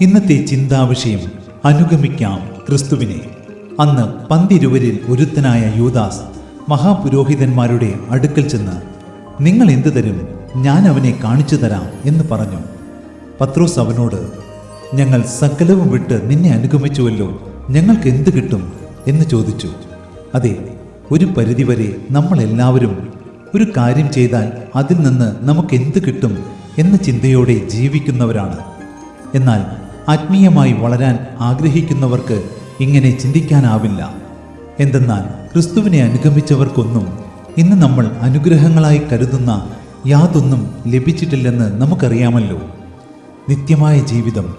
ഇന്നത്തെ ചിന്താവിഷയം അനുഗമിക്കാം ക്രിസ്തുവിനെ. അന്ന് പന്തിരുവരിൽ ഒരുത്തനായ യൂദാസ് മഹാപുരോഹിതന്മാരുടെ അടുക്കൽ ചെന്ന് നിങ്ങൾ എന്തു തരും? ഞാൻ അവനെ കാണിച്ചു തരാം എന്ന് പറഞ്ഞു. പത്രോസ് അവനോട് ഞങ്ങൾ സകലവും വിട്ട് നിന്നെ അനുഗമിച്ചുവല്ലോ ഞങ്ങൾക്ക് എന്ത് കിട്ടും? എന്ന് ചോദിച്ചു. അതെ ഒരു പരിധിവരെ നമ്മൾ എല്ലാവരും ഒരു കാര്യം ചെയ്താൽ അതിൽ നിന്ന് നമുക്ക് എന്ത് കിട്ടും? എന്ന ചിന്തയോടെ ജീവിക്കുന്നവരാണ്. എന്നാൽ ആത്മീയമായി വളരാൻ ആഗ്രഹിക്കുന്നവർക്ക് ഇങ്ങനെ ചിന്തിക്കാനാവില്ല. എന്തെന്നാൽ ക്രിസ്തുവിനെ അനുഗമിച്ചവർക്കൊന്നും ഇന്ന് നമ്മൾ അനുഗ്രഹങ്ങളായി കരുതുന്ന യാതൊന്നും ലഭിച്ചിട്ടില്ലെന്ന് നമുക്കറിയാമല്ലോ. നിത്യമായ ജീവിതം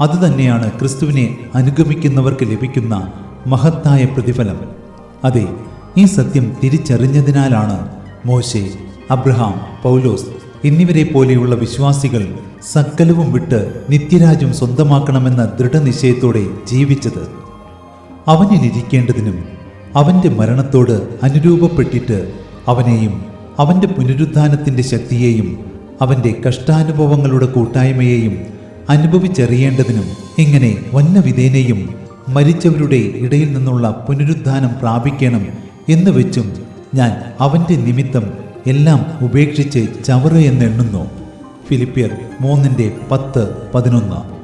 അതുതന്നെയാണ് ക്രിസ്തുവിനെ അനുഗമിക്കുന്നവർക്ക് ലഭിക്കുന്ന മഹത്തായ പ്രതിഫലം. അതെ ഈ സത്യം തിരിച്ചറിഞ്ഞതിനാലാണ് മോശെ അബ്രഹാം പൗലോസ് എന്നിവരെ പോലെയുള്ള വിശ്വാസികൾ സകലവും വിട്ട് നിത്യരാജ്യം സ്വന്തമാക്കണമെന്ന ദൃഢനിശ്ചയത്തോടെ ജീവിച്ചത്. അവനിലിരിക്കേണ്ടതിനും അവന്റെ മരണത്തോട് അനുരൂപപ്പെട്ടിട്ട് അവനെയും അവന്റെ പുനരുദ്ധാനത്തിന്റെ ശക്തിയെയും അവന്റെ കഷ്ടാനുഭവങ്ങളുടെ കൂട്ടായ്മയെയും അനുഭവിച്ചറിയേണ്ടതിനും ഇങ്ങനെ വന്നവിധേനയും മരിച്ചവരുടെ ഇടയിൽ നിന്നുള്ള പുനരുദ്ധാനം പ്രാപിക്കണം എന്ന് വെച്ചും ഞാൻ അവന്റെ നിമിത്തം എല്ലാം ഉപേക്ഷിച്ച് ചവറ് എന്നെണ്ണുന്നു ഫിലിപ്പിയർ മൂന്നിന്റെ പത്ത് പതിനൊന്ന്.